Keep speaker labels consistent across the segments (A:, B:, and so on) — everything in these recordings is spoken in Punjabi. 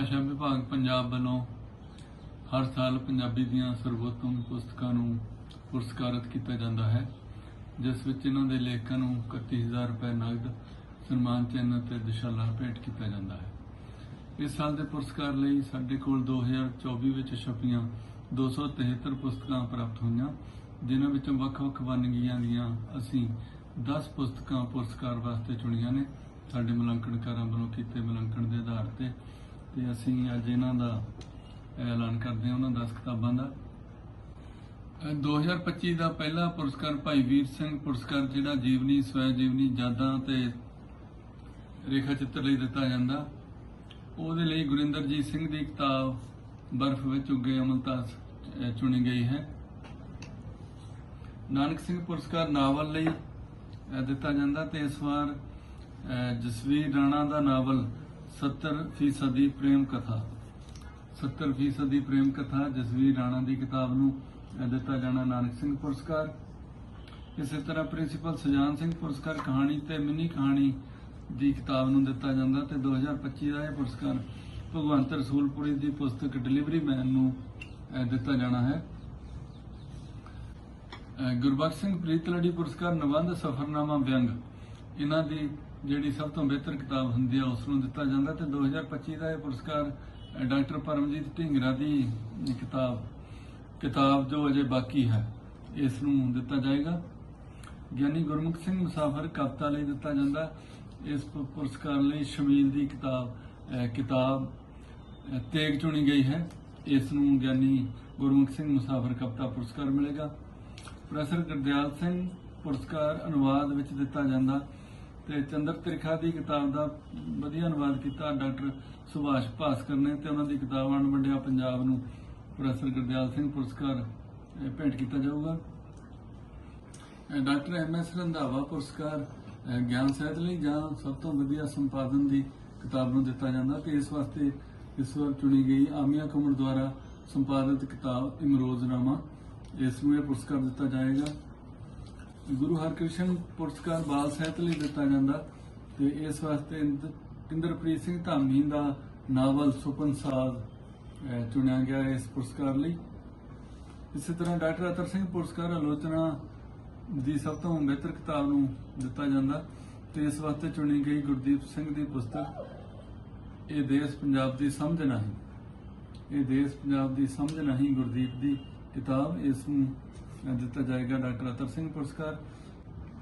A: ਭਾਸ਼ਾ ਵਿਭਾਗ ਪੰਜਾਬ ਵੱਲੋਂ ਹਰ ਸਾਲ ਪੰਜਾਬੀ ਦੀਆਂ ਸਰਵੋਤਮ ਪੁਸਤਕਾਂ ਨੂੰ ਪੁਰਸਕਾਰਤ ਕੀਤਾ ਜਾਂਦਾ ਹੈ, ਜਿਸ ਵਿੱਚ ਇਹਨਾਂ ਦੇ ਲੇਖਕਾਂ ਨੂੰ 31000 ਰੁਪਏ ਨਗਦ, ਸਨਮਾਨ ਚਿੰਨ੍ਹ ਤੇ ਦਿਸ਼ਾਲਾ ਭੇਟ ਕੀਤਾ ਜਾਂਦਾ ਹੈ। ਇਸ ਸਾਲ ਦੇ ਪੁਰਸਕਾਰ ਲਈ ਸਾਡੇ ਕੋਲ 2024 ਵਿੱਚ ਛਪੀਆਂ 273 ਪੁਸਤਕਾਂ ਪ੍ਰਾਪਤ ਹੋਈਆਂ, ਜਿਨ੍ਹਾਂ ਵਿੱਚੋਂ ਵੱਖ-ਵੱਖ ਵੰਨਗੀਆਂ ਦੀਆਂ ਅਸੀਂ 10 ਪੁਸਤਕਾਂ ਪੁਰਸਕਾਰ ਵਾਸਤੇ ਚੁਣੀਆਂ ਨੇ। ਸਾਡੇ ਮੁਲਾਂਕਣਕਾਰਾਂ ਵੱਲੋਂ ਕੀਤੇ ਮੁਲਾਂਕਣ ਦੇ ਆਧਾਰ ਤੇ ਤੇ ਅਸੀਂ ਅੱਜ ਇਹਨਾਂ ਦਾ ਐਲਾਨ ਕਰਦੇ ਹਾਂ ਉਹਨਾਂ 10 ਕਿਤਾਬਾਂ ਦਾ। ਅਹ 2025 ਦਾ ਪਹਿਲਾ ਪੁਰਸਕਾਰ ਭਾਈ ਵੀਰ ਸਿੰਘ ਪੁਰਸਕਾਰ, ਜਿਹੜਾ ਜੀਵਨੀ ਸਵੈ ਜੀਵਨੀ ਯਾਦਾਂ ਤੇ ਰੇਖਾ ਚਿੱਤਰ ਲਈ ਦਿੱਤਾ ਜਾਂਦਾ। ਉਹਦੇ ਲਈ ਗੁਰਿੰਦਰਜੀਤ ਸਿੰਘ ਦੀ ਕਿਤਾਬ ਬਰਫ਼ ਵਿੱਚ ਉੱਗੇ ਅਮਲਤਾਸ ਅਹ ਚੁਣੀ ਗਈ ਹੈ। ਨਾਨਕ ਸਿੰਘ ਪੁਰਸਕਾਰ ਨਾਵਲ ਲਈ ਦਿੱਤਾ ਜਾਂਦਾ ਤੇ ਇਸ ਵਾਰ ਜਸਵੀਰ ਰਾਣਾ ਦਾ ਨਾਵਲ 70% ਦੀ ਪ੍ਰੇਮ ਕਥਾ। 70% ਪ੍ਰੇਮ ਕਥਾ ਜਸਵੀਰ ਰਾਣਾ ਦੀ ਕਿਤਾਬ ਨੂੰ ਦਿੱਤਾ ਜਾਣਾ ਨਾਨਕ ਸਿੰਘ ਪੁਰਸਕਾਰ। ਇਸੇ ਤਰ੍ਹਾਂ ਪ੍ਰਿੰਸੀਪਲ ਸੁਜਾਨ ਸਿੰਘ ਪੁਰਸਕਾਰ ਕਹਾਣੀ ਤੇ ਮਿੰਨੀ ਕਹਾਣੀ ਦੀ ਕਿਤਾਬ ਨੂੰ ਦਿੱਤਾ ਜਾਂਦਾ ਤੇ 2025 ਦਾ ਇਹ ਪੁਰਸਕਾਰ ਭਗਵੰਤ ਰਸੂਲਪੁਰੀ ਦੀ ਪੁਸਤਕ ਡਿਲੀਵਰੀ ਮੈਨ ਨੂੰ ਦਿੱਤਾ ਜਾਣਾ ਹੈ। ਅਹ, ਗੁਰਬਖਸ਼ ਸਿੰਘ ਪ੍ਰੀਤਲੜੀ ਪੁਰਸਕਾਰ ਨਿਬੰਧ ਸਫਰਨਾਮਾ ਵਿਅੰਗ। ਇਹਨਾਂ ਦੀ ਜਿਹੜੀ ਸਭ ਤੋਂ ਬਿਹਤਰ ਕਿਤਾਬ ਹੁੰਦੀ ਹੈ ਉਸ ਨੂੰ ਦਿੱਤਾ ਜਾਂਦਾ ਤੇ 2025 ਦਾ ਇਹ ਪੁਰਸਕਾਰ ਡਾਕਟਰ ਪਰਮਜੀਤ ਢਿੰਗਰਾ ਦੀ ਕਿਤਾਬ ਕਿਤਾਬ ਜੋ ਅਜੇ ਬਾਕੀ ਹੈ, ਇਸ ਨੂੰ ਦਿੱਤਾ ਜਾਏਗਾ। ਗਿਆਨੀ ਗੁਰਮੁਖ ਸਿੰਘ ਮੁਸਾਫਰ ਕਵਿਤਾ ਲਈ ਦਿੱਤਾ ਜਾਂਦਾ। ਇਸ ਪੁਰਸਕਾਰ ਲਈ ਸ਼ਮੀਲ ਦੀ ਕਿਤਾਬ ਕਿਤਾਬ ਤੇਗ ਚੁਣੀ ਗਈ ਹੈ। ਇਸ ਨੂੰ ਗਿਆਨੀ ਗੁਰਮੁਖ ਸਿੰਘ ਮੁਸਾਫਰ ਕਵਿਤਾ ਪੁਰਸਕਾਰ ਮਿਲੇਗਾ। ਪ੍ਰੋਫੈਸਰ ਗੁਰਦਿਆਲ ਸਿੰਘ ਪੁਰਸਕਾਰ ਅਨੁਵਾਦ ਵਿੱਚ ਦਿੱਤਾ ਜਾਂਦਾ। ਤੇ ਚੰਦਰ ਤ੍ਰਿਖਾ ਦੀ ਕਿਤਾਬ ਦਾ ਵਧੀਆ ਅਨੁਵਾਦ ਕੀਤਾ ਡਾਕਟਰ ਸੁਭਾਸ਼ ਭਾਸਕਰ ਨੇ ਤੇ ਉਹਨਾਂ ਦੀ ਕਿਤਾਬ ਅਣ ਵੰਡਿਆ ਪੰਜਾਬ ਨੂੰ ਪ੍ਰੋਫੈਸਰ ਗੁਰਦਿਆਲ ਸਿੰਘ ਪੁਰਸਕਾਰ ਅਹ ਭੇਂਟ ਕੀਤਾ ਜਾਊਗਾ। ਡਾਕਟਰ ਐਮ ਐਸ ਰੰਧਾਵਾ ਪੁਰਸਕਾਰ ਗਿਆਨ ਸਾਹਿਤ ਲਈ ਜਾਂ ਸਭ ਤੋਂ ਵਧੀਆ ਸੰਪਾਦਨ ਦੀ ਕਿਤਾਬ ਨੂੰ ਦਿੱਤਾ ਜਾਂਦਾ ਤੇ ਇਸ ਵਾਸਤੇ ਇਸ ਵਾਰ ਚੁਣੀ ਗਈ ਆਮੀਆ ਕੁਮਰ ਦੁਆਰਾ ਸੰਪਾਦਿਤ ਕਿਤਾਬ ਇਮਰੋਜ਼ਨਾਮਾ, ਇਸ ਨੂੰ ਇਹ ਪੁਰਸਕਾਰ ਦਿੱਤਾ ਜਾਏਗਾ। ਗੁਰੂ ਹਰਕ੍ਰਿਸ਼ਨ ਪੁਰਸਕਾਰ ਬਾਲ ਸਾਹਿਤ ਲਈ ਦਿੱਤਾ ਜਾਂਦਾ ਤੇ ਇਸ ਵਾਸਤੇ ਇੰਦਰਪ੍ਰੀਤ ਸਿੰਘ ਧਾਮੀ ਦਾ ਨਾਵਲ ਸੁਪਨ ਸਾਜ਼ ਚੁਣਿਆ ਗਿਆ ਇਸ ਪੁਰਸਕਾਰ ਲਈ। ਇਸੇ ਤਰ੍ਹਾਂ ਡਾਕਟਰ ਅਤਰ ਸਿੰਘ ਪੁਰਸਕਾਰ ਆਲੋਚਨਾ ਦੀ ਸਭ ਤੋਂ ਬਿਹਤਰ ਕਿਤਾਬ ਨੂੰ ਦਿੱਤਾ ਜਾਂਦਾ ਤੇ ਇਸ ਵਾਸਤੇ ਚੁਣੀ ਗਈ ਗੁਰਦੀਪ ਸਿੰਘ ਦੀ ਪੁਸਤਕ, ਇਹ ਦੇਸ਼ ਪੰਜਾਬ ਦੀ ਸਮਝ ਨਹੀਂ। ਇਹ ਦੇਸ਼ ਪੰਜਾਬ ਦੀ ਸਮਝ ਨਹੀਂ ਗੁਰਦੀਪ ਦੀ ਕਿਤਾਬ, ਇਸ ਨੂੰ ਦਿੱਤਾ ਜਾਏਗਾ ਡਾਕਟਰ ਅਤਰ ਸਿੰਘ ਪੁਰਸਕਾਰ,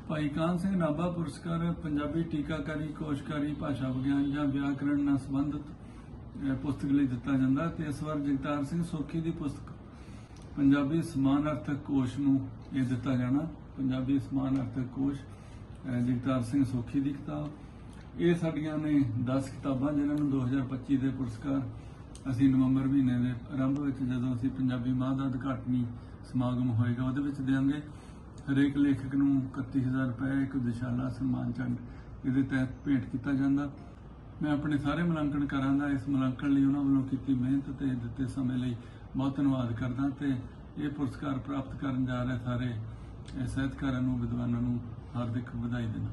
A: ਭਾਈ ਕਾਨ ਸਿੰਘ ਨਾਭਾ ਪੁਰਸਕਾਰ, ਪੰਜਾਬੀ ਟੀਕਾਕਾਰੀ, ਕੋਸ਼ਕਾਰੀ, ਭਾਸ਼ਾ ਵਿਗਿਆਨ ਜਾਂ ਵਿਆਕਰਣ ਨਾਲ ਸੰਬੰਧਿਤ ਪੁਸਤਕ ਲਈ ਦਿੱਤਾ ਜਾਂਦਾ ਤੇ ਇਸ ਵਾਰ ਜਗਤਾਰ ਸਿੰਘ ਸੋਖੀ ਦੀ ਪੁਸਤਕ, ਪੰਜਾਬੀ ਸਮਾਨ ਅਰਥਕ ਕੋਸ਼ ਨੂੰ ਇਹ ਦਿੱਤਾ ਜਾਣਾ, ਪੰਜਾਬੀ ਸਮਾਨ ਅਰਥਕ ਕੋਸ਼ ਜਗਤਾਰ ਸਿੰਘ ਸੋਖੀ ਦੀ ਕਿਤਾਬ। ਇਹ ਸਾਡੀਆਂ ਨੇ 10 ਕਿਤਾਬਾਂ ਜਿਨ੍ਹਾਂ ਨੂੰ 2025 ਦੇ ਪੁਰਸਕਾਰ ਅਸੀਂ ਨਵੰਬਰ ਮਹੀਨੇ ਦੇ ਆਰੰਭ ਵਿੱਚ ਜਦੋਂ ਅਸੀਂ ਪੰਜਾਬੀ ਮਾਂ ਦਾ ਉਦਘਾਟਨੀ ਸਮਾਗਮ ਹੋਏਗਾ, ਉਹਦੇ ਵਿੱਚ ਦੇਵਾਂਗੇ ਹਰੇਕ ਲੇਖਕ ਨੂੰ 31000 ਰੁਪਏ, ਇੱਕ ਦਿਸ਼ਾਲਾ ਸਨਮਾਨ ਚੰਦ ਇਹਦੇ ਤਹਿਤ ਭੇਟ ਕੀਤਾ ਜਾਂਦਾ। ਮੈਂ ਆਪਣੇ ਸਾਰੇ ਮੁਲਾਂਕਣਕਾਰਾਂ ਦਾ ਇਸ ਮੁਲਾਂਕਣ ਲਈ ਉਹਨਾਂ ਵੱਲੋਂ ਕੀਤੀ ਮਿਹਨਤ ਤੇ ਦਿੱਤੇ ਸਮੇਂ ਲਈ ਬਹੁਤ ਧੰਨਵਾਦ ਕਰਦਾ ਤੇ ਇਹ ਪੁਰਸਕਾਰ ਪ੍ਰਾਪਤ ਕਰਨ ਜਾ ਰਹੇ ਸਾਰੇ ਸਾਹਿਤਕਾਰਾਂ ਨੂੰ, ਵਿਦਵਾਨਾਂ ਨੂੰ ਹਾਰਦਿਕ ਵਧਾਈ ਦਿੰਦਾ।